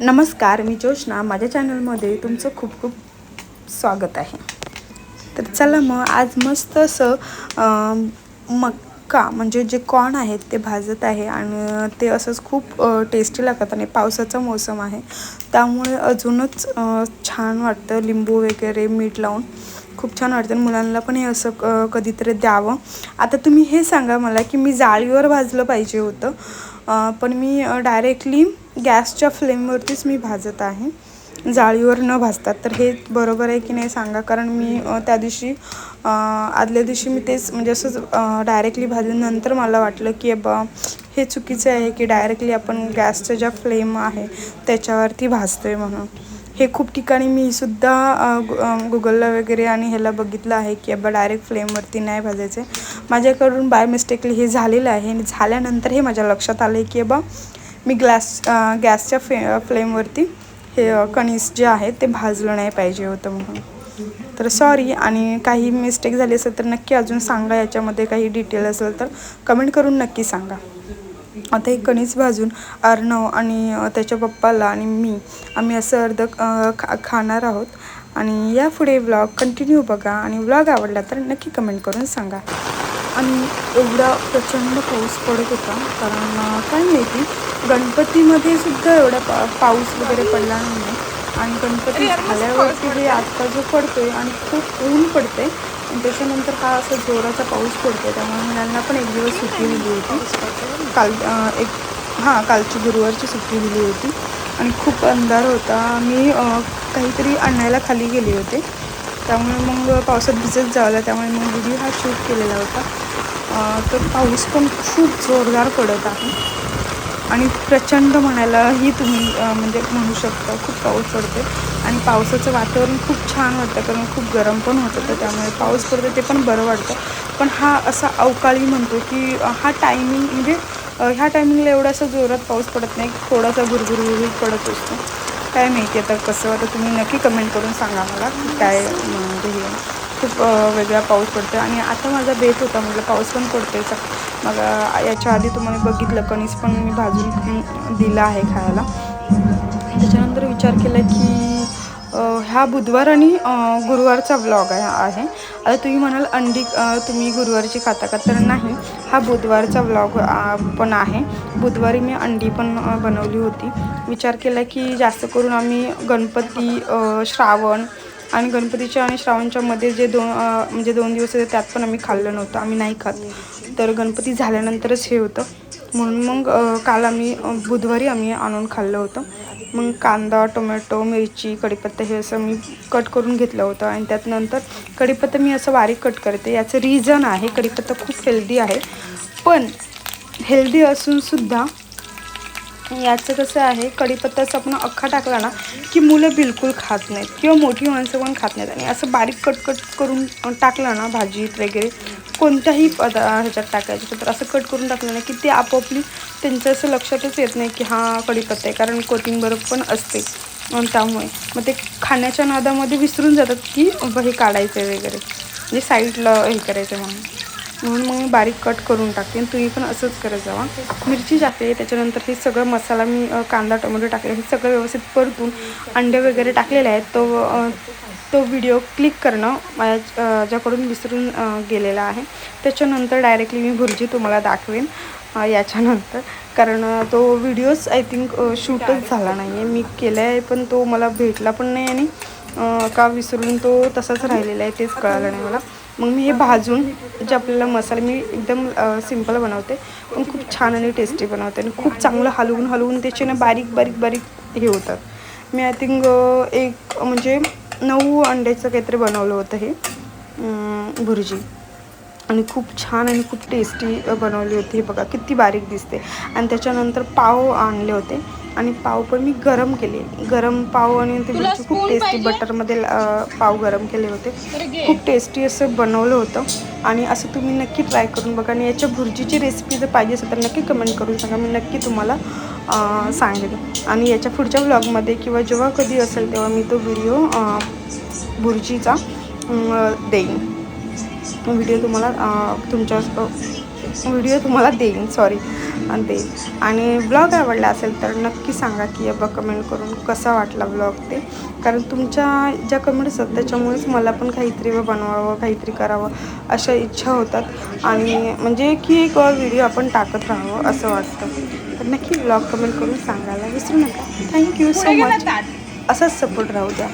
नमस्कार मी जोशना माझ्या चॅनलमध्ये तुमचं खूप खूप स्वागत आहे. तर चला मग आज मस्त असं मक्का म्हणजे जे कॉर्न आहेत ते भाजत आहे आणि ते असंच खूप टेस्टी लागतात आणि पावसाचा मोसम आहे. त्यामुळे अजूनच छान वाटतं लिंबू वगैरे मीठ लावून. खूप छान वाटतं मुलांना पण हे असं क कधीतरी द्यावं. आता तुम्ही हे सांगा मला की मी जाळीवर भाजलं पाहिजे होतं. पण मी डायरेक्टली गॅसच्या फ्लेमवरतीच मी भाजत आहे. जाळीवर न भाजतात. तर हे बरोबर आहे की नाही सांगा? कारण मी त्या दिवशी आदल्या दिवशी मी तेच म्हणजे असंच डायरेक्टली भाजल्यानंतर मला वाटलं की बा हे चुकीचं आहे की डायरेक्टली आपण गॅसचं ज्या फ्लेम आहे त्याच्यावरती भाजतो आहे म्हणून. हे खूप ठिकाणी मी सुद्धा गु- गुगलला वगैरे आणि ह्याला बघितलं आहे की बाबा डायरेक्ट फ्लेमवरती नाही भाजायचे माझ्याकडून बाय मिस्टेकली हे झालेलं आहे आणि झाल्यानंतर हे माझ्या लक्षात आलं आहे की बाबा मी ग्लास गॅसच्या फे फ्लेमवरती हे कणीस जे आहे ते भाजलं नाही पाहिजे होतं म्हणून. तर सॉरी आणि काही मिस्टेक झाली असेल तर नक्की अजून सांगा याच्यामध्ये काही डिटेल असेल तर कमेंट करून नक्की सांगा. आता हे कणीस भाजून अर्णव आणि त्याच्या पप्पाला आणि मी आम्ही असं अर्ध खा खाणार आहोत. आणि यापुढे व्लॉग कंटिन्यू बघा आणि व्लॉग आवडला तर नक्की कमेंट करून सांगा. आणि एवढा प्रचंड पाऊस पडत होता कारण काय माहिती गणपतीमध्ये सुद्धा एवढा पा पाऊस वगैरे पडला नाही आहे आणि गणपती झाल्यावरती हे आत्ता जो पडतोय आणि खूप ऊन पडते आणि त्याच्यानंतर हा असा जोराचा पाऊस पडतो त्यामुळे मुलांना पण एक दिवस सुट्टी दिली होती. काल एक हां कालची गुरुवारची सुट्टी दिली होती. आणि खूप अंधार होता. मी काहीतरी आणायला खाली गेले होते. त्यामुळे मग पावसात भिजत जावला. त्यामुळे मग व्हिडिओ हा शूट केलेला होता. तर पाऊस पण खूप जोरदार पडत आहे. आणि प्रचंड म्हणायलाही तुम्ही म्हणजे म्हणू शकता खूप पाऊस पडते आणि पावसाचं वातावरण खूप छान वाटतं कारण खूप गरम पण होत होतं त्यामुळे पाऊस पडतो ते पण बरं वाटतं. पण हा असा अवकाळी म्हणतो की हा टायमिंग म्हणजे ह्या टायमिंगला एवढासा जोरात पाऊस पडत नाही थोडासा गुरगुरगुरी पडत असतो. काय माहिती आता कसं आता तुम्ही नक्की कमेंट करून सांगा मला की काय म्हणजे खूप वेगळा पाऊस पडतो आणि आता माझा बेत होता म्हटलं पाऊस पण पडतोय मग याच्या आधी तुम्हाला बघितलं कणीस पण मी भाजून दिला आहे खायला. त्याच्यानंतर विचार केला की हा ह्या बुधवार आणि गुरुवारचा व्लॉग आहे आहे. आता तुम्ही म्हणाल अंडी तुम्ही गुरुवारची खाता का तर नाही हा बुधवारचा व्लॉग पण आहे. बुधवारी मी अंडी पण बनवली होती. विचार केला की जास्त करून आम्ही गणपती श्रावण आणि गणपतीच्या आणि श्रावणच्या मध्ये जे दोन म्हणजे दोन दिवस होते त्यात पण आम्ही खाल्लं नव्हतं. आम्ही नाही खात. तर गणपती झाल्यानंतरच हे होतं. म्हणून मग काल आम्ही बुधवारी आम्ही आणून खाल्लं होतं. मग कांदा टोमॅटो मिरची कढीपत्ता हे असं मी कट करून घेतलं होतं आणि त्यात नंतर कढीपत्ता मी असं बारीक कट करते. याचं रिझन आहे कढीपत्ता खूप हेल्दी आहे. पण हेल्दी असूनसुद्धा याचं कसं आहे कढीपत्ताचं आपण अख्खा टाकला ना की मुलं बिलकुल खात नाहीत किंवा मोठी माणसं पण खात नाहीत. आणि असं बारीक कट कट करून टाकलं ना भाजीत वगैरे कोणत्याही पदा ह्याच्यात टाकायचं तर असं कट करून टाकलं ना की ते आपोआपली त्यांचं असं लक्षातच येत नाही की हा कढीपत्ता आहे कारण कोथिंबर पण असते. त्यामुळे मग ते खाण्याच्या नादामध्ये विसरून जातात की हे काढायचं आहे वगैरे. म्हणजे साईडला हे करायचं म्हणून. म्हणून मग मी बारीक कट करून टाकते आणि तुम्ही पण असंच करत जावा. मिरची टाकते त्याच्यानंतर हे सगळं मसाला मी कांदा टोमॅटो टाकले हे सगळं व्यवस्थित परतून अंडे वगैरे टाकलेले आहेत. तो तो व्हिडिओ क्लिक करणं माझ्या ज्याकडून विसरून गेलेला आहे. त्याच्यानंतर डायरेक्टली मी भुर्जी तुम्हाला दाखवेन याच्यानंतर. कारण तो व्हिडिओच आय थिंक शूटच झाला नाही आहे मी केला आहे पण तो मला भेटला पण नाही आणि का विसरून तो तसाच राहिलेला आहे तेच कळालं नाही मला. मग मी हे भाजून जे आपल्याला मसाले मी एकदम सिंपल बनवते. पण खूप छान आणि टेस्टी बनवते आणि खूप चांगलं हलवून हलवून त्याचे ना बारीक बारीक बारीक हे होतात. मी आय थिंक एक म्हणजे नऊ अंड्याचं काहीतरी बनवलं होतं हे भुर्जी. आणि खूप छान आणि खूप टेस्टी बनवली होती हे बघा किती बारीक दिसते. आणि त्याच्यानंतर पाव आणले होते. आणि पाव पण मी गरम केले. गरम पाव आणि ते खूप टेस्टी बटरमध्ये पाव गरम केले होते. खूप टेस्टी असं बनवलं होतं. आणि असं तुम्ही नक्की ट्राय करून बघा. आणि याच्या भुर्जीची रेसिपी जर पाहिजे असेल तर नक्की कमेंट करून सांगा. मी नक्की तुम्हाला सांगेन. आणि याच्या पुढच्या व्लॉगमध्ये किंवा जेव्हा कधी असेल तेव्हा मी तो व्हिडिओ भुर्जीचा देईन. व्हिडिओ तुम्हाला तुमच्या व्हिडिओ तुम्हाला देईन सॉरी देईन आणि ब्लॉग आवडला असेल तर नक्की सांगा की बा कमेंट करून कसा वाटला ब्लॉग ते. कारण तुमच्या ज्या कमेंट असतात त्याच्यामुळेच मला पण काहीतरी बनवावं काहीतरी करावं अशा इच्छा होतात. आणि म्हणजे की एक व्हिडिओ आपण टाकत राहावं असं वाटतं. तर नक्की ब्लॉग कमेंट करून सांगायला विसरू नका. थँक्यू सो मच असाच सपोर्ट राहू द्या.